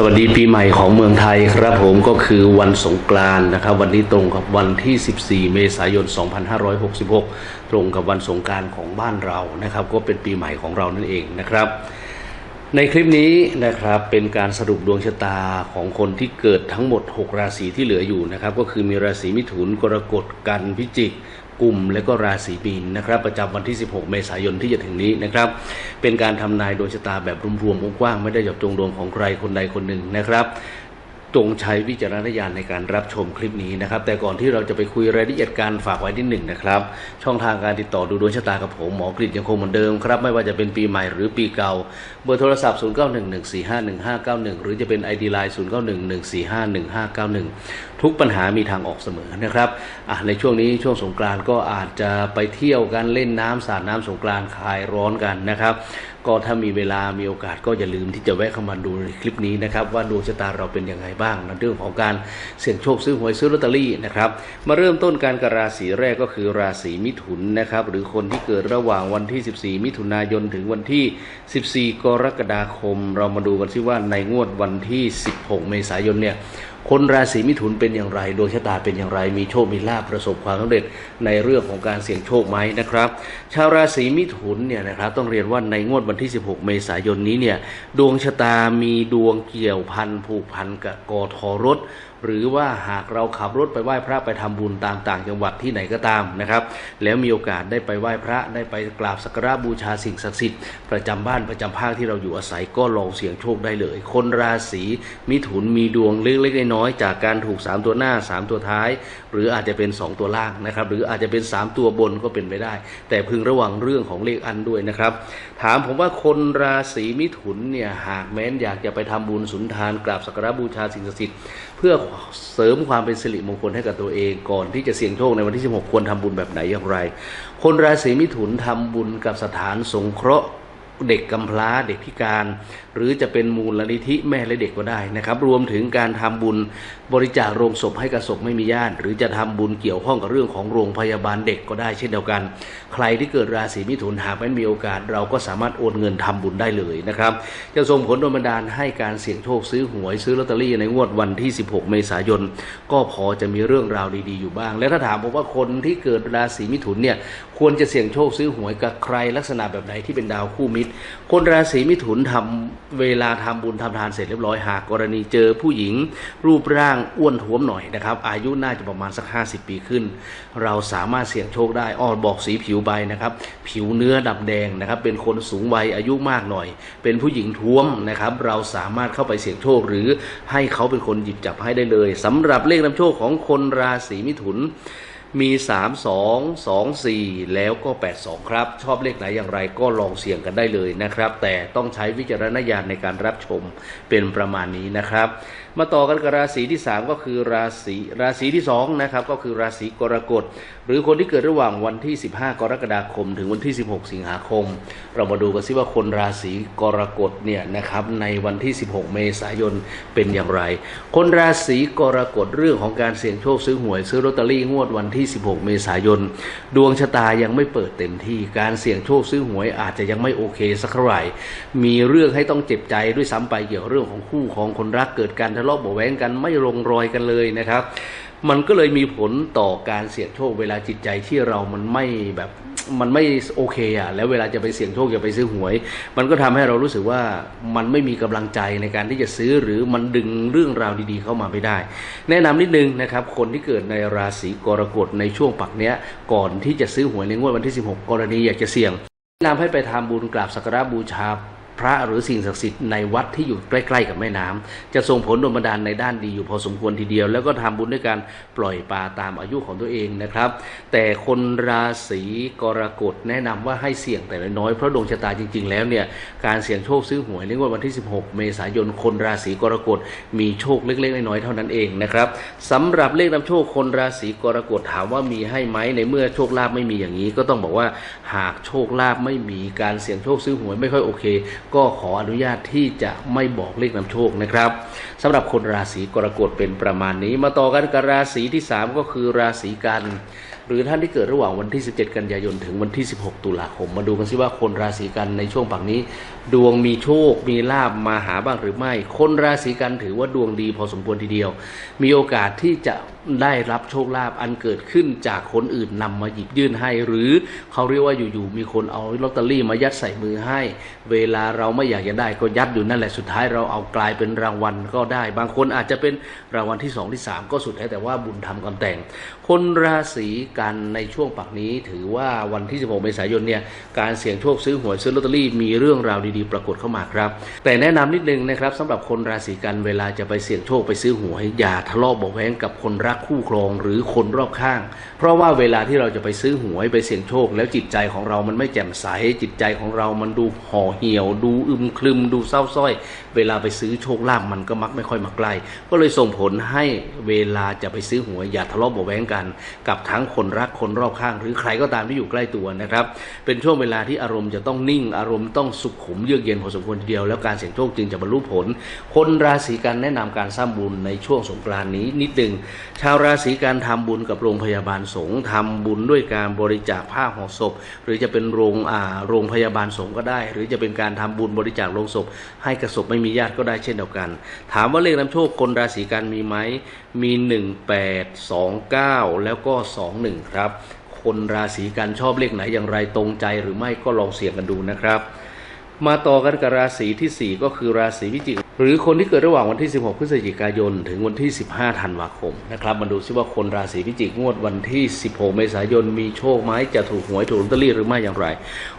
สวัสดีปีใหม่ของเมืองไทยครับผมก็คือวันสงกรานต์นะครับ วันนี้ตรงกับวันที่ 14 เมษายน 2566 ตรงกับวันสงกรารของบ้านเรานะครับ ก็เป็นปีใหม่ของเรานั่นเองนะครับ ในคลิปนี้นะครับเป็นการสรุปดวงชะตาของคนที่เกิดทั้งหมด 6 ราศีที่เหลืออยู่นะครับ ก็คือมีราศีมิถุนกรกฎกันพิจิก กลุ่มและก็ราศีมีนนะครับประจำวันที่ 16 เมษายนที่จะถึงนี้นะครับเป็นการทำนายดวงชะตาแบบรวมๆกว้างๆไม่ได้เจาะจงดวงของใครคนใดคนหนึ่งนะครับ จงใช้วิจารณญาณในการรับชมคลิปนี้นะครับ แต่ก่อนที่เราจะไปคุยรายละเอียดการฝากไว้ที่หนึ่งนะครับ ช่องทางการติดต่อดูดวงชะตากับผมหมอกฤษยังคงเหมือนเดิมครับ ไม่ว่าจะเป็นปีใหม่หรือปีเก่า เบอร์โทรศัพท์ 0911451591 หรือจะเป็น ID Line 0911451591 ทุกปัญหามีทางออกเสมอนะครับในช่วงนี้ช่วงสงกรานก็อาจจะไปเที่ยวกันเล่นน้ำสาดน้ำสงกรานคลายร้อนกันนะครับ ก็ถ้ามีเวลามีโอกาสก็อย่าลืมที่จะแวะเข้ามาดูในคลิปนี้นะครับว่าดวงชะตาเราเป็นยังไงบ้างในเรื่องของการเสี่ยงโชคซื้อหวยซื้อลอตเตอรี่นะครับมาเริ่มต้นการกับราศีแรกก็คือราศีมิถุนนะครับหรือคนที่เกิดระหว่างวันที่ 14 มิถุนายนถึงวันที่ 14 กรกฎาคม เรามาดูกันซิว่าในงวดวันที่ 16 เมษายนเนี่ย คนราศีมิถุนเป็นอย่างไรดวงชะตาเป็นอย่างไร มีโชคมีลาภประสบความสำเร็จในเรื่องของการเสี่ยงโชคไหมนะครับ ชาวราศีมิถุนเนี่ยนะครับต้องเรียนว่าในงวดวันที่ 16 เมษายนนี้เนี่ยดวงชะตามีดวงเกี่ยวพันผูกพันกับกอทอรถหรือว่าหากเราขับรถไปไหว้พระไปทำบุญตามต่างจังหวัดที่ไหนก็ตามนะครับ แล้วมีโอกาสได้ไปไหว้พระได้ไปกราบสักการะบูชาสิ่งศักดิ์สิทธิ์ประจำบ้านประจำภาคที่เราอยู่อาศัยก็ลองเสี่ยงโชคได้เลย คนราศีมิถุนมีดวงเล็กๆน้อยๆจากการถูก 3 ตัวหน้า 3 ตัวท้าย หรืออาจจะเป็น 2 ตัวล่างนะครับ หรืออาจจะเป็น 3 ตัวบนก็เป็นไปได้ แต่พึงระวังเรื่องของเลขอันด้วยนะครับ ถามผมว่าคนราศีมิถุนเนี่ยหากแม้นอยากจะไปทำบุญสุนทานกราบสักการะบูชาสิ่งศักดิ์สิทธิ์ เพื่อเสริมความเป็นสิริมงคลให้กับตัวเองก่อนที่จะเสี่ยงโชคในวันที่ 16 ควรทำบุญแบบไหนอย่างไร คนราศีมิถุนทำบุญกับสถานสงเคราะห์ เด็กกำพร้าเด็กพิการ หรือจะเป็นมูลนิธิแม่และเด็กก็ได้นะครับ รวมถึงการทำบุญบริจาคโรงศพให้กับศพไม่มีญาติ หรือจะทำบุญเกี่ยวข้องกับเรื่องของโรงพยาบาลเด็กก็ได้เช่นเดียวกัน ใครที่เกิดราศีมิถุนหากไม่มีโอกาส เราก็สามารถโอนเงินทำบุญได้เลยนะครับ จะส่งผลโดนบันดาลให้การเสี่ยงโชคซื้อหวยซื้อลอตเตอรี่ในงวดวันที่ 16 เมษายน ก็พอจะมีเรื่องราวดีๆอยู่บ้าง และถ้าถามผมว่าคนที่เกิดราศีมิถุนเนี่ยควรจะเสี่ยงโชคซื้อหวยกับใครลักษณะแบบไหนที่เป็นดาวคู่มิตรคนราศีมิถุนทำเวลาทำบุญทำทานเสร็จเรียบร้อยหากกรณีเจอผู้หญิงรูปร่างอ้วนท้วมหน่อยนะครับ อายุน่าจะประมาณสัก 50 ปีขึ้น เราสามารถเสี่ยงโชคได้อ้อบอกสีผิวใบนะครับ ผิวเนื้อดำแดงนะครับ เป็นคนสูงวัยอายุมากหน่อย เป็นผู้หญิงท้วมนะครับ เราสามารถเข้าไปเสี่ยงโชค หรือให้เขาเป็นคนหยิบจับให้ได้เลยสำหรับเลขนำโชคของคนราศีมิถุน มี3 2 2 4แล้วก็8 2ครับ ชอบเลขไหนอย่างไรก็ลองเสี่ยงกันได้เลยนะครับ แต่ต้องใช้วิจารณญาณในการรับชมเป็นประมาณนี้นะครับ มาต่อกันกับราศีที่3ก็คือราศีราศีที่2นะครับก็คือราศีกรกฎ หรือคนที่เกิดระหว่างวันที่ 15 กรกฎาคม ถึงวันที่ 16 สิงหาคม เรามาดูกันซิว่าคนราศีกรกฎเนี่ยนะครับในวันที่ 16 เมษายนเป็นอย่างไร คนราศีกรกฎเรื่องของการเสี่ยงโชคซื้อหวยซื้อลอตเตอรี่งวดวันที่ 16 เมษายน ดวงชะตายังไม่เปิดเต็มที่การเสี่ยงโชคซื้อหวยอาจจะยังไม่โอเคสักเท่าไหร่มีเรื่องให้ต้องเจ็บใจด้วยซ้ำไปเกี่ยวกับเรื่องของคู่ของคนรักเกิดการทะเลาะเบาะแว้งกันไม่ลงรอยกันเลยนะครับ มันก็เลยมีผลต่อการเสี่ยงโชค เวลาจิตใจที่เรามันไม่แบบมันไม่โอเคอะแล้วเวลาจะไปเสี่ยงโชคจะไปซื้อหวย มันก็ทำให้เรารู้สึกว่ามันไม่มีกำลังใจในการที่จะซื้อหรือมันดึงเรื่องราวดีๆเข้ามาไม่ได้ แนะนำนิดนึงนะครับ คนที่เกิดในราศีกรกฎในช่วงปักเนี้ยก่อนที่จะซื้อหวยในงวดวันที่ 16 กรณีอยากจะเสี่ยงแนะนำให้ไปทำบุญกราบสักการะบูชา พระหรือสิ่งศักดิ์สิทธิ์ในวัดที่อยู่ใกล้ๆกับแม่น้ำจะส่งผลดลบันดาลในด้านดีอยู่พอสมควรทีเดียว แล้วก็ทำบุญด้วยการปล่อยปลาตามอายุของตัวเองนะครับ แต่คนราศีกรกฎแนะนำว่าให้เสี่ยงแต่น้อยๆเพราะดวงชะตาจริง ๆ แล้วเนี่ยการเสี่ยงโชคซื้อหวยในงวดวันที่ 16 เมษายนคนราศีกรกฎมีโชคเล็กๆน้อยๆเท่านั้นเองนะครับสำหรับเลขนำโชคคนราศีกรกฎถามว่ามีให้ไหมในเมื่อโชคลาภไม่มีอย่างนี้ ก็ต้องบอกว่าหากโชคลาภไม่มีการเสี่ยงโชคซื้อหวยไม่ค่อยโอเคก็ขออนุญาตที่จะไม่บอกเลขนำโชคนะครับสำหรับคนราศีกรกฎเป็นประมาณนี้ มาต่อกันกับราศีที่ 3 ก็คือราศีกัน หรือท่านที่เกิดระหว่างวันที่ 17 กันยายนถึงวันที่ 16 ตุลาคม มาดูกันสิว่าคนราศีกันในช่วงปักนี้ ดวงมีโชค มีลาบมาหาบ้างหรือไม่ คนราศีกันถือว่าดวงดีพอสมควรทีเดียว มีโอกาสที่จะได้รับโชคลาภอันเกิดขึ้นจากคนอื่นนำมาหยิบยื่นให้ หรือเขาเรียกว่าอยู่ๆมีคนเอาลอตเตอรี่มายัดใส่มือให้ เวลาเราไม่อยากจะได้ก็ยัดอยู่นั่นแหละสุดท้ายเราเอากลายเป็นรางวัลก็ได้ บางคนอาจจะเป็นรางวัลที่สองที่สามก็สุดแท้แต่ว่าบุญทำกำแต่ง คนราศีกันในช่วงปักนี้ ถือว่าวันที่ 16 เมษายนเนี่ยการเสี่ยงโชคซื้อหวยซื้อลอตเตอรี่มีเรื่องราวดีๆ ปรากฏเข้ามาครับ แต่แนะนำนิดนึงนะครับสำหรับคนราศีกันเวลาจะไปเสี่ยงโชคไปซื้อหวยอย่าทะเลาะเบาะแว้งกับคนรักคู่ครองหรือคนรอบข้าง เพราะว่าเวลาที่เราจะไปซื้อหวยไปเสี่ยงโชค แล้วจิตใจของเรามันไม่แจ่มใสจิตใจของเรามันดูห่อเหี่ยว ดูอึมครึมดูเศร้าส้อย เวลาไปซื้อโชคลาภมันก็มักไม่ค่อยมาใกล้ก็เลยส่งผลให้เวลาจะไปซื้อหวยอย่าทะเลาะเบาะแว้งกัน กับทั้งคนรักคนรอบข้าง หรือใครก็ตามที่อยู่ใกล้ตัวนะครับ เป็นช่วงเวลาที่อารมณ์จะต้องนิ่ง อารมณ์ต้องสุขุมเยือกเย็นพอสมควรทีเดียว แล้วการเสี่ยงโชคจึงจะบรรลุผล คนราศีกันแนะนำการสร้างบุญในช่วงสงกรานนี้นิดหนึ่งชาวราศีกันทำบุญกับโรงพยาบาลสงฆ์ทำบุญด้วยการบริจาคผ้าห่อศพ หรือจะเป็นโรงอ่าโรงพยาบาลสงฆ์ก็ได้ หรือจะเป็นการทำบุญบริจาคโรงศพ ให้กระศพไม่มีญาติก็ได้เช่นเดียวกัน ถามว่าเลขนำโชคคนราศีกันมีไหมมี 1 8 2 9 แล้วก็ 21ครับ คนราศีกันชอบเลขไหนอย่างไรตรงใจหรือไม่ก็ลองเสี่ยงกันดูนะครับ มาต่อกันกับราศีทีสี่4 ก็คือราศีพิจิก หรือคนที่เกิดระหว่างวันที่ 16 พฤศจิกายน ถึงวันที่ 15 ธันวาคมนะครับมาดูซิว่าคนราศีพิจิกงวดวันที่ 16 เมษายน มีโชคไหมจะถูกหวยถูกลอตเตอรี่หรือไม่อย่างไร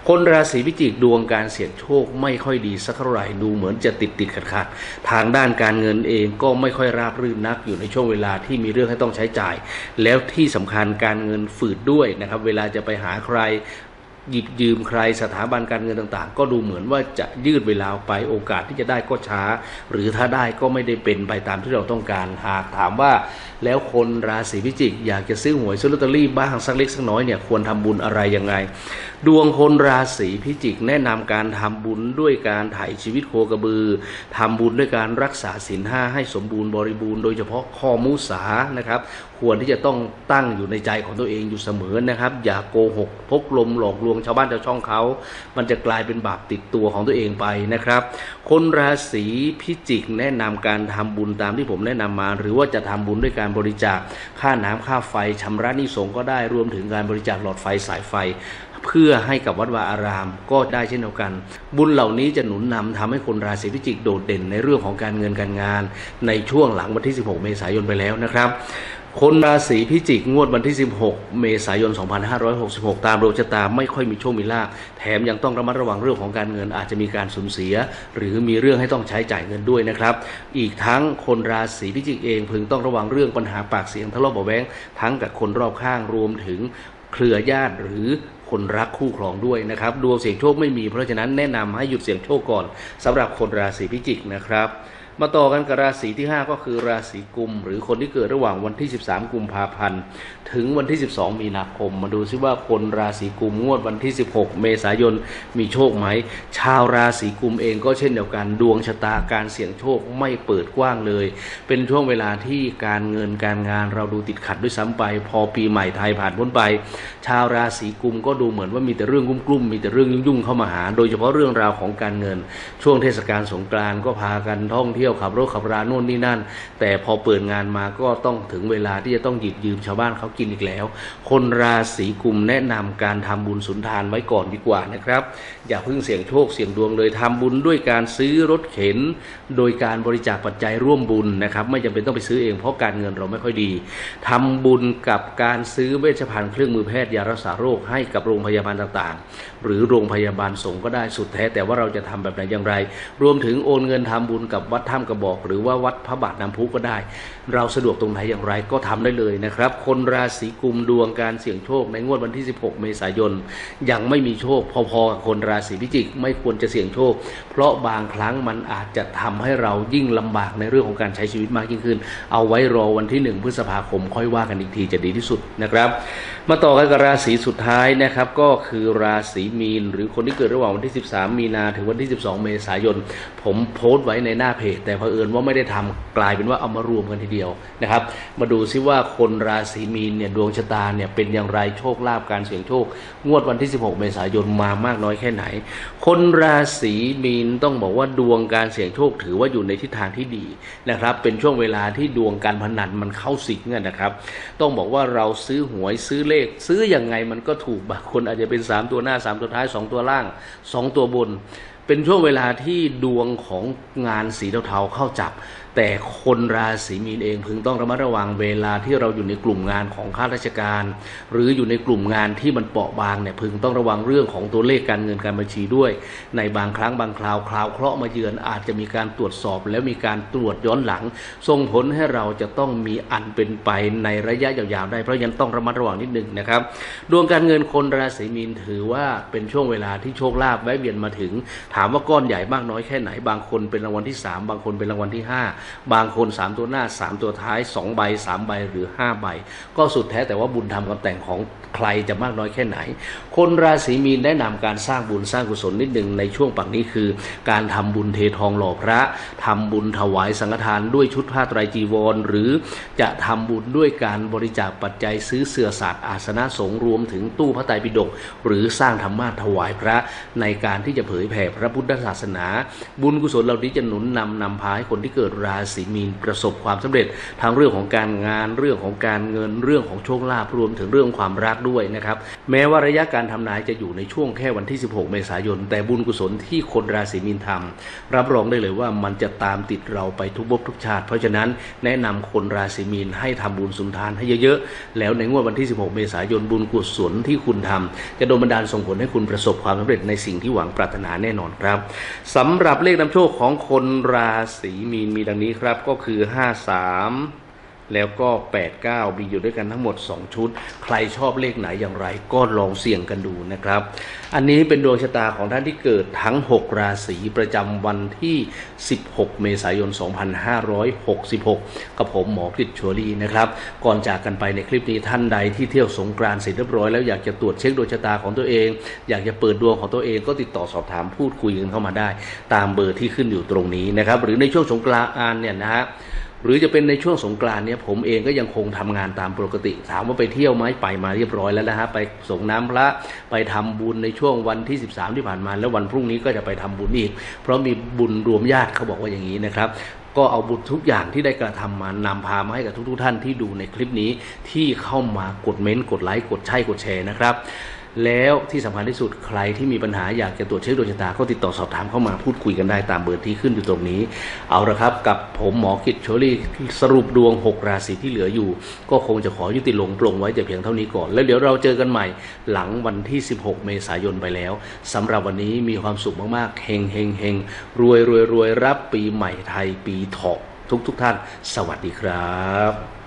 คนราศีพิจิกดวงการเสี่ยงโชคไม่ค่อยดีสักเท่าไหร่ดูเหมือนจะติดติดขัดขัดทางด้านการเงินเองก็ไม่ค่อยราบรื่นนักอยู่ในช่วงเวลาที่มีเรื่องให้ต้องใช้จ่าย แล้วที่สำคัญการเงินฝืดด้วยนะครับเวลาจะไปหาใคร หยิบยืมใครสถาบันการเงินต่างๆ ก็ดูเหมือนว่าจะยืดเวลาไปโอกาสที่จะได้ก็ช้า หรือถ้าได้ก็ไม่ได้เป็นไปตามที่เราต้องการหากถามว่า แล้วคนราศีพิจิก อยากจะซื้อหวยซื้อลอตเตอรี่บ้างสักเล็กสักน้อยเนี่ยควรทำบุญอะไรยังไง ดวงคนราศีพิจิก แนะนำการทำบุญด้วยการถ่ายชีวิตโคกระบือทำบุญด้วยการรักษาศีลห้าให้สมบูรณ์บริบูรณ์โดยเฉพาะข้อมุสานะครับควรที่จะต้องตั้งอยู่ในใจของตัวเองอยู่เสมอนะครับ อย่าโกหกพกลมหลอกลวงชาวบ้านชาวช่องเขา มันจะกลายเป็นบาปติดตัวของตัวเองไปนะครับ คนราศีพิจิกแนะนำการทำบุญตามที่ผมแนะนำมา หรือว่าจะทำบุญด้วยการบริจาคค่าน้ำค่าไฟชำระหนี้สงก็ได้รวมถึงการบริจาคหลอดไฟสายไฟเพื่อให้กับวัดวาอารามก็ได้เช่นเดียวกัน บุญเหล่านี้จะหนุนนำทำให้คนราศีพิจิกโดดเด่นในเรื่องของการเงินการงาน ในช่วงหลังวันที่ 16 เมษายนไปแล้วนะครับ คนราศีพิจิกงวดวันที่ 16 เมษายน 2566 ตามดวงชะตาไม่ค่อยมีโชคมีลาภแถมยังต้องระมัดระวังเรื่องของการเงินอาจจะมีการสูญเสีย หรือมีเรื่องให้ต้องใช้จ่ายเงินด้วยนะครับ อีกทั้งคนราศีพิจิกเองพึงต้องระวังเรื่องปัญหาปากเสียงทะเลาะเบาแว้งทั้งกับคนรอบข้างรวมถึงเครือญาติหรือคนรักคู่ครองด้วยนะครับดวงเสี่ยงโชคไม่มีเพราะฉะนั้นแนะนำให้หยุดเสี่ยงโชคก่อนสำหรับคนราศีพิจิกนะครับ มาต่อกันกับราศีที่ 5 ก็คือราศีกุม หรือคนที่เกิดระหว่างวันที่ 13 กุมภาพันธ์ ถึงวันที่ 12 มีนาคม มาดูซิว่าคนราศีกุมงวดวันที่ 16 เมษายนมีโชคไหม ชาวราศีกุมเองก็เช่นเดียวกันดวงชะตาการเสี่ยงโชคไม่เปิดกว้างเลย เป็นช่วงเวลาที่การเงินการงานเราดูติดขัดด้วยซ้ำไป พอปีใหม่ไทยผ่านพ้นไป ชาวราศีกุมก็ดูเหมือนว่ามีแต่เรื่องกลุ้มๆมีแต่เรื่องยุ่งๆเข้ามาหา โดยเฉพาะเรื่องราวของการเงิน ช่วงเทศกาลสงกรานต์ก็พากันท่องเที่ยวขับรถขับราโน่นนี่นั่น แต่พอเปิดงานมาก็ต้องถึงเวลาที่จะต้องหยิบยืมชาวบ้านเขากินอีกแล้ว คนราศีกุมแนะนำการทำบุญสุนทานไว้ก่อนดีกว่านะครับ อย่าเพิ่งเสี่ยงโชคเสี่ยงดวงเลยทำบุญด้วยการซื้อรถเข็น โดยการบริจาคปัจจัยร่วมบุญนะครับ ไม่จำเป็นต้องไปซื้อเองเพราะการเงินเราไม่ค่อยดีทำบุญกับการซื้อเวชภัณฑ์เครื่องมือแพทย์ยารักษาโรคให้กับโรงพยาบาลต่างๆ หรือโรงพยาบาลสงฆ์ก็ได้สุดแท้แต่ว่าเราจะทำแบบไหนอย่างไร รวมถึงโอนเงินทำบุญกับวัดถ้ำกระบอก หรือว่าวัดพระบาทน้ำพุก็ได้ เราสะดวกตรงไหนอย่างไรก็ทำได้เลยนะครับ คนราศีกุมดวงการเสี่ยงโชคในงวดวันที่ 16 เมษายน ยังไม่มีโชคพอๆกับคนราศีพิจิกไม่ควรจะเสี่ยงโชค เพราะบางครั้งมันอาจจะทำให้เรายิ่งลำบากในเรื่องของการใช้ชีวิตมากยิ่งขึ้น เอาไว้รอวันที่ 1 พฤษภาคมค่อยว่ากันอีกทีจะดีที่สุดนะครับ มาต่อกันกับราศีสุดท้ายนะครับ ก็คือราศีมีน หรือคนที่เกิดระหว่างวันที่ 13 มีนาถึงวันที่ 12 เมษายน ผมโพสต์ไว้ในหน้าเพจ แต่เผอิญว่าไม่ได้ทำกลายเป็นว่าเอามารวมกันทีเดียวนะครับ มาดูซิว่าคนราศีมีนเนี่ยดวงชะตาเนี่ยเป็นอย่างไรโชคลาภการเสี่ยงโชค งวดวันที่ 16 เมษายนมามากน้อยแค่ไหน คนราศีมีนต้องบอกว่าดวงการเสี่ยงโชคถือว่าอยู่ในทิศทางที่ดีนะครับ เป็นช่วงเวลาที่ดวงการพนันมันเข้าสิงอะนะครับ ต้องบอกว่าเราซื้อหวยซื้อเลขซื้อยังไงมันก็ถูกบางคนอาจจะเป็นสามตัวหน้าสามตัวท้ายสองตัวล่างสองตัวบน เป็นช่วงเวลาที่ดวงของงานสีเทาๆเข้าจับ แต่คนราศีมีนเองพึงต้องระมัดระวังเวลาที่เราอยู่ในกลุ่มงานของข้าราชการ หรืออยู่ในกลุ่มงานที่มันเปราะบางเนี่ยพึงต้องระวังเรื่องของตัวเลขการเงินการบัญชีด้วย ในบางครั้งบางคราวคราวเคราะห์มาเยือนอาจจะมีการตรวจสอบแล้วมีการตรวจย้อนหลัง ส่งผลให้เราจะต้องมีอันเป็นไปในระยะยาวๆได้เพราะฉะนั้นต้องระมัดระวังนิดนึงนะครับดวงการเงินคนราศีมีนถือว่าเป็นช่วงเวลาที่โชคลาภแวะเวียนมาถึงถามว่าก้อนใหญ่มากน้อยแค่ไหน บางคนเป็นรางวัลที่ 3 บางคนเป็นรางวัลที่ 5 บางคน 3 ตัวหน้า 3 ตัวท้าย 2 ใบ 3 ใบหรือ 5 ใบ ก็สุดแท้แต่ว่าบุญทำกับแต่งของใครจะมากน้อยแค่ไหน คนราศีมีนแนะนำการสร้างบุญสร้างกุศลนิดหนึ่งในช่วงปักนี้คือ การทำบุญเททองหล่อพระทำบุญถวายสังฆทานด้วยชุดผ้าไตรจีวร หรือจะทำบุญด้วยการบริจาคปัจจัยซื้อเสื่อศาสตร์อาสนะสงฆ์รวมถึงตู้พระไตรปิฎกหรือสร้างธรรมาถวายพระในการที่จะเผยแผ่พระพุทธศาสนา บุญกุศลเหล่านี้จะหนุนนำนำพาให้คนที่เกิดราศีมีนประสบความสำเร็จทั้งเรื่องของการงานเรื่องของการเงินเรื่องของโชคลาภรวมถึงเรื่องความรักด้วยนะครับ แม้ว่าระยะการทำนายจะอยู่ในช่วงแค่วันที่ 16 เมษายน แต่บุญกุศลที่คนราศีมีนทำรับรองได้เลยว่ามันจะตามติดเราไปทุกภพทุกชาติ เพราะฉะนั้นแนะนำคนราศีมีนให้ทำบุญสุนทานให้เยอะๆ แล้วในงวดวันที่ 16 เมษายนบุญกุศลที่คุณทำจะโดนบันดาลส่งผลให้คุณประสบความสำเร็จในสิ่งที่หวังปรารถนาแน่นอนครับสำหรับเลขนำโชคของคนราศีมีนมีดังนี้ครับก็คือ 53 แล้วก็ 89 มีอยู่ด้วยกันทั้งหมด 2 ชุด ใครชอบเลขไหนอย่างไร ก็ลองเสี่ยงกันดูนะครับ อันนี้เป็นดวงชะตาของท่านที่เกิดทั้ง 6 ราศีประจำวันที่ 16 เมษายน 2566 กับผมหมอกฤษชัวรีนะครับ ก่อนจากกันไปในคลิปนี้ท่านใดที่เที่ยวสงกรานต์เสร็จเรียบร้อยแล้วอยากจะตรวจเช็คดวงชะตาของตัวเอง อยากจะเปิดดวงของตัวเองก็ติดต่อสอบถามพูดคุยกันเข้ามาได้ ตามเบอร์ที่ขึ้นอยู่ตรงนี้นะครับ หรือในช่วงสงกรานต์เนี่ยนะฮะ หรือจะเป็นในช่วงสงกรานเนี่ยผมเองก็ยังคงทำงานตามปกติ ถามว่าไปเที่ยวไหมไปมาเรียบร้อยแล้วนะฮะไปส่งน้ำพระไปทำบุญในช่วงวันที่ 13 ที่ผ่านมา แล้ววันพรุ่งนี้ก็จะไปทำบุญอีก เพราะมีบุญรวมญาติเขาบอกว่าอย่างนี้นะครับก็เอาบุญทุกอย่างที่ได้กระทำมานำพามาให้กับทุกๆท่านที่ดูในคลิปนี้ที่เข้ามากดเม้นต์กดไลค์กดใช่กดแชร์นะครับ แล้วที่สำคัญที่สุดใครที่มีปัญหาอยากจะตรวจเช็คดวงชะตาก็ติดต่อสอบถามเข้ามาพูดคุยกันได้ตามเบอร์ที่ขึ้นอยู่ตรงนี้ เอาละครับ กับผมหมอกิจโชลี่สรุปดวง 6 ราศีที่เหลืออยู่ ก็คงจะขอยุติลงปลงไว้แต่เพียงเท่านี้ก่อน แล้วเดี๋ยวเราเจอกันใหม่หลังวันที่ 16 เมษายนไปแล้วสำหรับวันนี้มีความสุขมากๆเฮงเฮงเฮงรวยรวยรวยรับปีใหม่ไทยปีเถาะทุกทุกท่าน สวัสดีครับ